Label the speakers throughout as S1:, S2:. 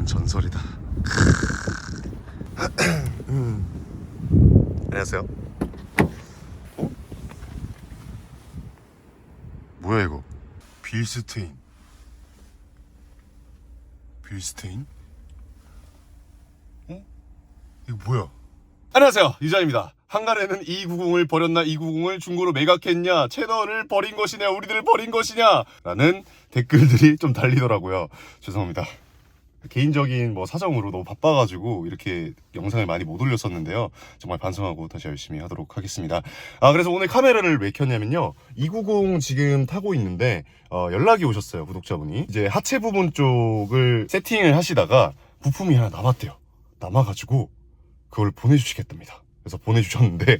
S1: 이곡은 전설이다. 음. 안녕하세요. 어? 뭐야 이거? 빌스테인. 빌스테인? 어? 이거 뭐야? 안녕하세요 유자입니다 한간에는 290을 버렸나 290을 중고로 매각했냐 채널을 버린 것이냐 우리들을 버린 것이냐 라는 댓글들이 좀 달리더라고요 죄송합니다 개인적인 뭐 사정으로 너무 바빠가지고 이렇게 영상을 많이 못 올렸었는데요. 정말 반성하고 다시 열심히 하도록 하겠습니다. 아 그래서 오늘 카메라를 왜 켰냐면요. 290 지금 타고 있는데 어, 연락이 오셨어요 구독자분이. 이제 하체 부분 쪽을 세팅을 하시다가 부품이 하나 남았대요. 남아가지고 그걸 보내주시겠답니다. 그래서 보내주셨는데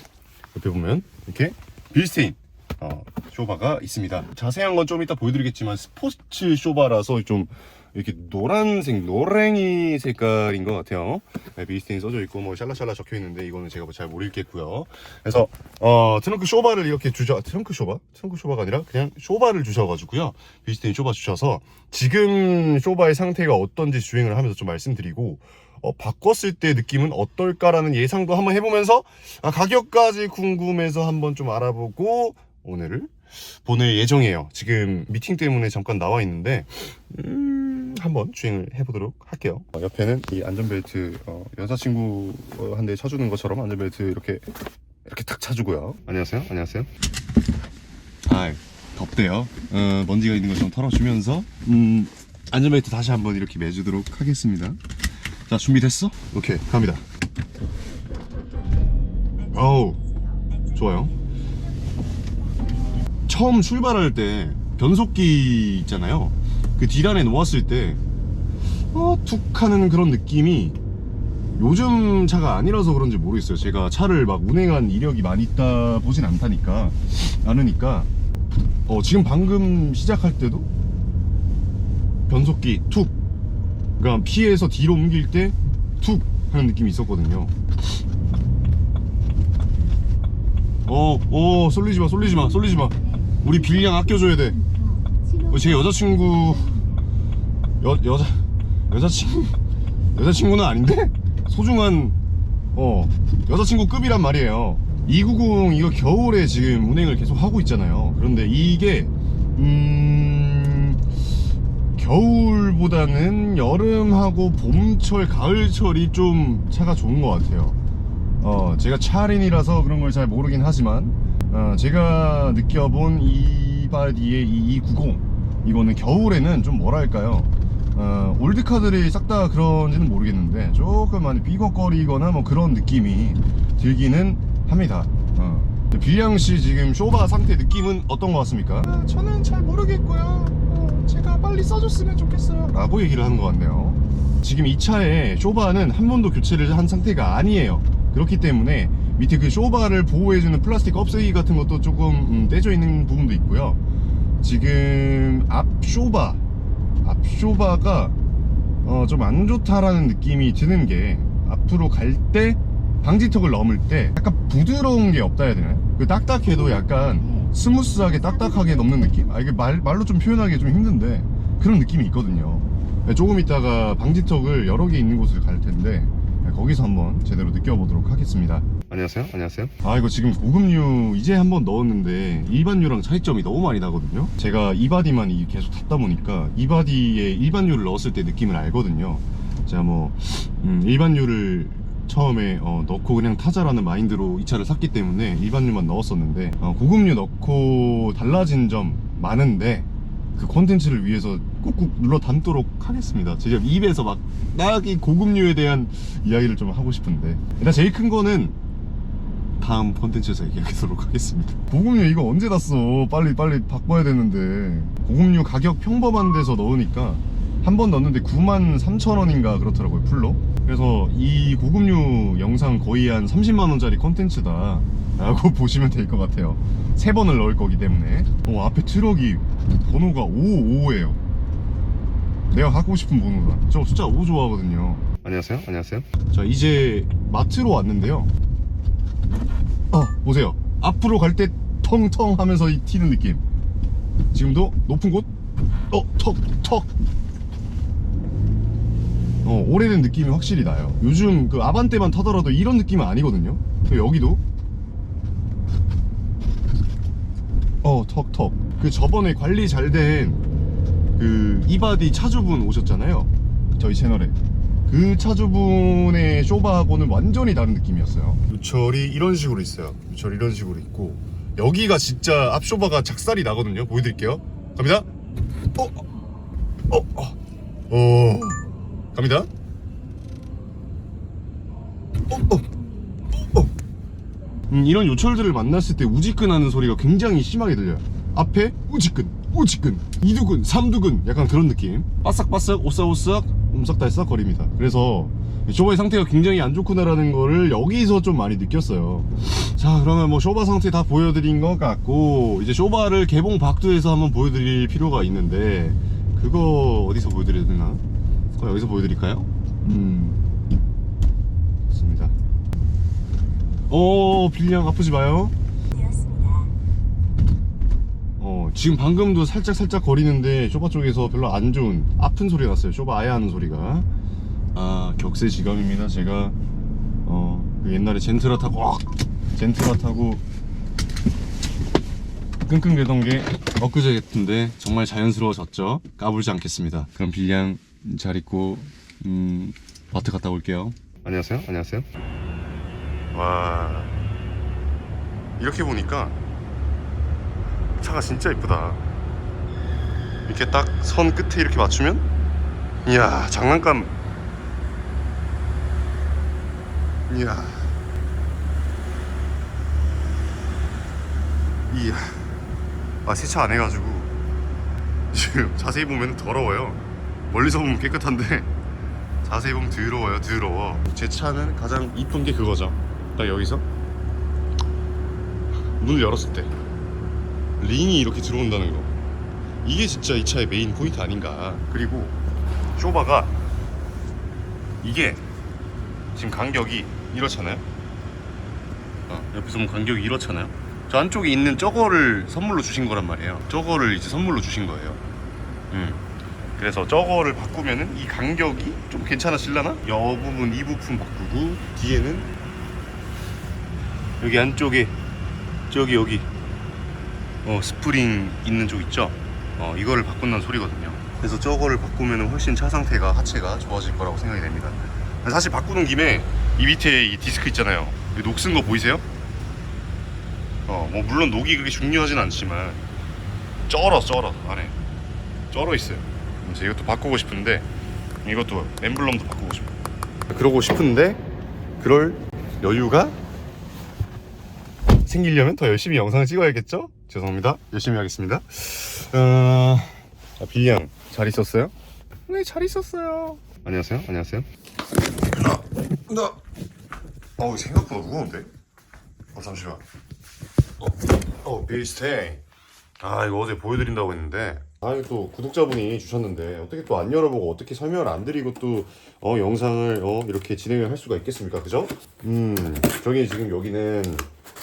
S1: 옆에 보면 이렇게 빌스테인 어, 쇼바가 있습니다. 자세한 건 좀 이따 보여드리겠지만 스포츠 쇼바라서 좀 이렇게 노란색 노랭이 색깔인 것 같아요. 네, 빌스테인 써져 있고 뭐 샬라샬라 적혀 있는데 이거는 제가 잘 모르겠고요. 그래서 어, 트렁크 쇼바를 이렇게 주셔 트렁크 쇼바 트렁크 쇼바가 아니라 그냥 쇼바를 주셔가지고요. 빌스테인 쇼바 주셔서 지금 쇼바의 상태가 어떤지 주행을 하면서 좀 말씀드리고 어, 바꿨을 때 느낌은 어떨까라는 예상도 한번 해보면서 아, 가격까지 궁금해서 한번 좀 알아보고 오늘을 보낼 예정이에요. 지금 미팅 때문에 잠깐 나와 있는데 음, 한번 주행을 해보도록 할게요. 어, 옆에는 이 안전벨트 어, 여자친구한테 쳐주는 것처럼 안전벨트 이렇게 이렇게 탁 차주고요. 안녕하세요. 안녕하세요. 아 덥대요. 어, 먼지가 있는 것좀 털어주면서 음, 안전벨트 다시 한번 이렇게 매주도록 하겠습니다. 자 준비됐어? 오케이 갑니다 어우 좋아요 처음 출발할 때 변속기 있잖아요 그 뒷안에 놓았을 때 어, 툭 하는 그런 느낌이 요즘 차가 아니라서 그런지 모르겠어요 제가 차를 막 운행한 이력이 많이 있다 보진 않다니까 않으니까 어, 지금 방금 시작할 때도 변속기 툭 그러니까 피해서 뒤로 옮길 때 툭 하는 느낌이 있었거든요. 어, 어, 쏠리지 마, 쏠리지 마, 쏠리지 마. 우리 빌량 아껴줘야 돼. 어, 제 여자친구 여 여자 여자친구 여자친구는 아닌데 소중한 어 여자친구 급이란 말이에요. 290 이거 겨울에 지금 운행을 계속 하고 있잖아요. 그런데 이게 음. 겨울보다는 여름하고 봄철, 가을철이 좀 차가 좋은 것 같아요. 어, 제가 차린이라서 그런 걸 잘 모르긴 하지만, 어, 제가 느껴본 이 바디의 이 290, 이거는 겨울에는 좀 뭐랄까요. 어, 올드카들이 싹 다 그런지는 모르겠는데, 조금 많이 삐걱거리거나 뭐 그런 느낌이 들기는 합니다. 어. 빌량 씨 지금 쇼바 상태 느낌은 어떤 것 같습니까? 아, 저는 잘 모르겠고요. 어, 제가 빨리 써줬으면 좋겠어요. 라고 얘기를 하는 것 같네요. 지금 이 차에 쇼바는 한 번도 교체를 한 상태가 아니에요. 그렇기 때문에 밑에 그 쇼바를 보호해주는 플라스틱 껍데기 같은 것도 조금 음, 떼져 있는 부분도 있고요. 지금 앞 쇼바, 앞 쇼바가 어, 좀 안 좋다라는 느낌이 드는 게 앞으로 갈 때 방지턱을 넘을 때 약간 부드러운 게 없다 해야 되나요? 그 딱딱해도 약간 스무스하게 딱딱하게 넘는 느낌? 아 이게 말, 말로 좀 표현하기 좀 힘든데 그런 느낌이 있거든요 네, 조금 있다가 방지턱을 여러 개 있는 곳을 갈 텐데 네, 거기서 한번 제대로 느껴보도록 하겠습니다. 안녕하세요. 안녕하세요. 아 이거 지금 고급류 이제 한번 넣었는데 일반류랑 차이점이 너무 많이 나거든요. 제가 이바디만 이- 계속 탔다 보니까 이바디에 일반류를 넣었을 때 느낌을 알거든요. 제가 뭐 음, 일반류를 처음에 어, 넣고 그냥 타자라는 마인드로 이 차를 샀기 때문에 일반류만 넣었었는데 어, 고급류 넣고 달라진 점 많은데 그 콘텐츠를 위해서 꾹꾹 눌러 담도록 하겠습니다. 제가 입에서 막 나기 고급류에 대한 이야기를 좀 하고 싶은데 일단 제일 큰 거는 다음 콘텐츠에서 얘기하도록 하겠습니다. 고급류 이거 언제 땄어? 빨리 빨리 바꿔야 되는데 고급류 가격 평범한 데서 넣으니까 한 번 넣었는데 9만 3천 원인가 그렇더라고요 풀로. 그래서 이 고급류 영상 거의 한 30만 원짜리 콘텐츠다. 라고 보시면 될 것 같아요. 세 번을 넣을 거기 때문에. 어, 앞에 트럭이 번호가 55예요. 내가 갖고 싶은 번호다. 저 숫자 5 좋아하거든요. 안녕하세요. 안녕하세요. 자, 이제 마트로 왔는데요. 어, 보세요. 앞으로 갈 때 텅텅 하면서 이 튀는 느낌. 지금도 높은 곳, 어, 턱, 턱. 오래된 느낌이 확실히 나요 요즘 그 아반떼만 타더라도 이런 느낌은 아니거든요 또 여기도 어 턱턱 그 저번에 관리 잘 된 그 이바디 차주분 오셨잖아요. 저희 채널에. 그 차주분의 쇼바하고는 완전히 다른 느낌이었어요. 유철이 이런 식으로 있어요. 유철 이런 식으로 있고. 여기가 진짜 앞쇼바가 작살이 나거든요. 보여드릴게요. 갑니다. 어, 어, 어, 어, 갑니다. 어, 어. 음, 이런 요철들을 만났을 때 우지끈하는 소리가 굉장히 심하게 들려요. 앞에 우지끈 우지끈 이두근 삼두근 약간 그런 느낌. 바싹바싹 오싹오싹 옴싹달싹 거립니다. 그래서 쇼바의 상태가 굉장히 안 좋구나라는 거를 여기서 좀 많이 느꼈어요. 자 그러면 뭐 쇼바 상태 다 보여드린 것 같고 이제 쇼바를 개봉 박두에서 한번 보여드릴 필요가 있는데 그거 어디서 보여드려야 되나? 여기서 보여드릴까요? 음 좋습니다 오 빌량 아프지 마요 어, 지금 방금도 살짝 살짝 거리는데 쇼바 쪽에서 별로 안 좋은 아픈 소리가 났어요. 쇼바 아야 하는 소리가. 아, 격세 지감입니다. 제가 어, 그 옛날에 젠트라 타고 어, 젠트라 타고 끙끙대던 게 엊그제 같은데 정말 자연스러워졌죠. 까불지 않겠습니다. 그럼 빌량 잘 있고 음, 마트 갔다 올게요. 안녕하세요. 안녕하세요. 와. 이렇게 보니까 차가 진짜 이쁘다. 이렇게 딱 선 끝에 이렇게 맞추면? 이야 장난감. 이야. 이야. 아 세차 안 해가지고 지금 자세히 보면 더러워요. 멀리서 보면 깨끗한데 자세히 보면 더러워요 더러워. 제 차는 가장 이쁜 게 그거죠 딱 여기서? 문을 열었을 때. 링이 이렇게 들어온다는 거. 이게 진짜 이 차의 메인 포인트 아닌가. 그리고 쇼바가 이게 지금 간격이 이렇잖아요? 어, 옆에서 보면 간격이 이렇잖아요? 저 안쪽에 있는 저거를 선물로 주신 거란 말이에요. 저거를 이제 선물로 주신 거예요. 음. 그래서 저거를 바꾸면은 이 간격이 좀 괜찮아질라나? 여 부분 이 부분 바꾸고 뒤에는 여기 안쪽에 저기 여기 어, 스프링 있는 쪽 있죠? 어, 이거를 바꾼다는 소리거든요. 그래서 저거를 바꾸면 훨씬 차 상태가 하체가 좋아질 거라고 생각이 됩니다. 사실 바꾸는 김에 이 밑에 이 디스크 있잖아요. 이 녹슨 거 보이세요? 어, 뭐 물론 녹이 그렇게 중요하진 않지만 쩔어 쩔어 안에 쩔어 있어요. 그래서 이것도 바꾸고 싶은데 이것도 엠블럼도 바꾸고 싶어. 그러고 싶은데 그럴 여유가 생기려면 더 열심히 영상을 찍어야겠죠? 죄송합니다. 열심히 하겠습니다. 어... 아, 빌리양 잘 있었어요? 네, 잘 있었어요. 안녕하세요. 안녕하세요. 나, 나. 어우 생각보다 무거운데? 어 잠시만. 어, 어 비슷해. 아 이거 어제 보여드린다고 했는데. 아 이거 또 구독자분이 주셨는데 어떻게 또 안 열어보고 어떻게 설명을 안 드리고 또 어, 영상을 어, 이렇게 진행을 할 수가 있겠습니까? 그죠? 음 저기 지금 여기는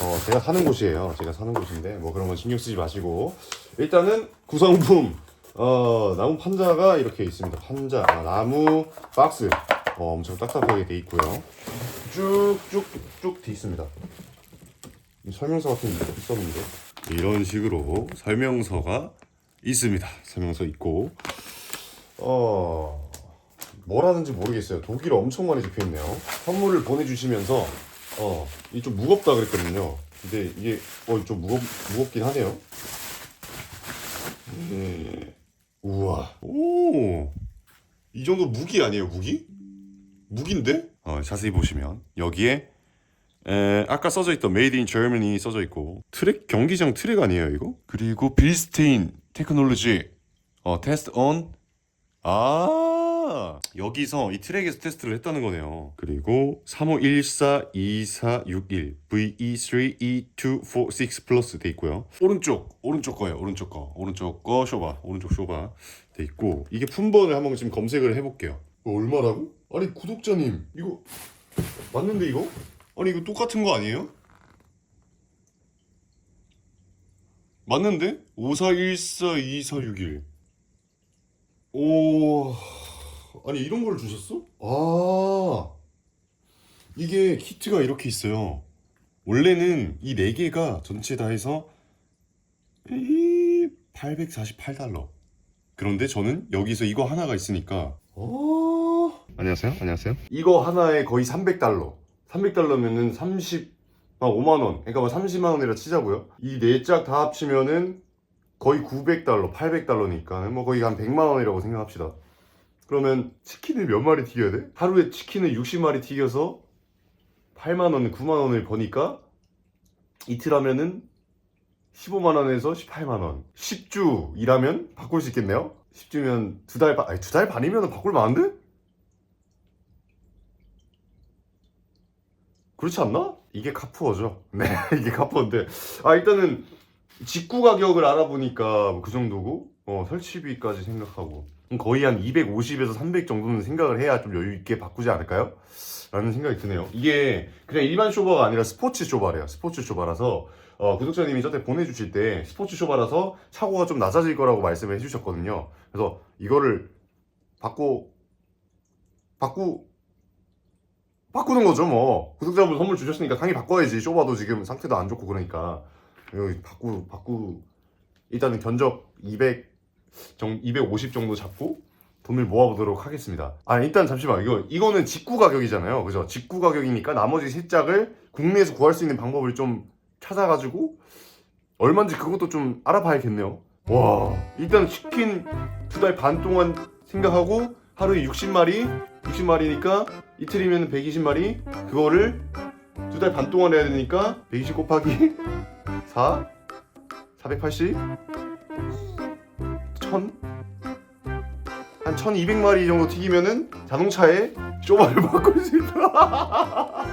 S1: 어, 제가 사는 곳이에요. 제가 사는 곳인데 뭐 그런 건 신경 쓰지 마시고 일단은 구성품 어, 나무 판자가 이렇게 있습니다. 판자, 아, 나무 박스 어, 엄청 딱딱하게 돼 있고요. 쭉쭉쭉 돼 있습니다. 이 설명서 같은 게 있었는데 이런 식으로 설명서가 있습니다. 설명서 있고 어 뭐라는지 모르겠어요. 독일어 엄청 많이 적혀 있네요. 선물을 보내주시면서 어, 이게 좀 무겁다 그랬거든요. 근데 이게 어, 좀 무겁 무겁긴 하네요. 네. 우와. 오. 이 정도 무기 아니에요, 무기? 무기인데? 어, 자세히 보시면 여기에 에, 아까 써져 있던 Made in Germany 써져 있고 트랙 경기장 트랙 아니에요, 이거? 그리고 빌스테인 테크놀로지 어, 테스트 온 아 여기서 이 트랙에서 테스트를 했다는 거네요. 그리고 35142461 VE3E246 플러스 돼 있고요. 오른쪽 오른쪽 거예요. 오른쪽 거 오른쪽 거 쇼바 오른쪽 쇼바 돼 있고 이게 품번을 한번 지금 검색을 해볼게요. 얼마라고? 아니 구독자님 이거 맞는데 이거? 아니 이거 똑같은 거 아니에요? 맞는데? 54142461 오 아니 이런 걸 주셨어? 아 이게 키트가 이렇게 있어요. 원래는 이 네 개가 전체 다 해서 이 848달러. 그런데 저는 여기서 이거 하나가 있으니까 어... 안녕하세요. 안녕하세요. 이거 하나에 거의 300달러. 300달러면은 30 아, 5만 원. 그러니까 뭐 30만 원이라 치자고요. 이 네 짝 다 합치면은 거의 900달러, 800달러니까 뭐 거의 한 100만 원이라고 생각합시다. 그러면 치킨을 몇 마리 튀겨야 돼? 하루에 치킨을 60마리 튀겨서 8만 원, 9만 원을 버니까 이틀 하면은 15만 원에서 18만 원. 10주 일하면 바꿀 수 있겠네요? 10주면 두 달 반, 아니 두 달 반이면 바꿀 만한데? 그렇지 않나? 이게 카푸어죠. 네, 이게 카푸어인데. 아, 일단은 직구 가격을 알아보니까 뭐 그 정도고, 어, 설치비까지 생각하고. 거의 한 250에서 300 정도는 생각을 해야 좀 여유 있게 바꾸지 않을까요? 라는 생각이 드네요. 이게 그냥 일반 쇼바가 아니라 스포츠 쇼바래요. 스포츠 쇼바라서 어, 구독자님이 저한테 보내주실 때 스포츠 쇼바라서 사고가 좀 낮아질 거라고 말씀을 해주셨거든요. 그래서 이거를 바꾸 바꾸 바꾸는 거죠 뭐 구독자분 선물 주셨으니까 당연히 바꿔야지 쇼바도 지금 상태도 안 좋고 그러니까 바꾸 바꾸 일단은 견적 200 정, 250 정도 잡고 돈을 모아보도록 하겠습니다. 아 일단 잠시만 이거 이거는 직구 가격이잖아요, 그죠? 직구 가격이니까 나머지 세 짝을 국내에서 구할 수 있는 방법을 좀 찾아가지고 얼마인지 그것도 좀 알아봐야겠네요. 와 일단 치킨 두 달 반 동안 생각하고 하루에 60마리 60마리니까 이틀이면 120마리 그거를 두 달 반 동안 해야 되니까 120 곱하기 4 480 1000한 1200마리 정도 튀기면은 자동차에 쇼바를 바꿀 수 있다.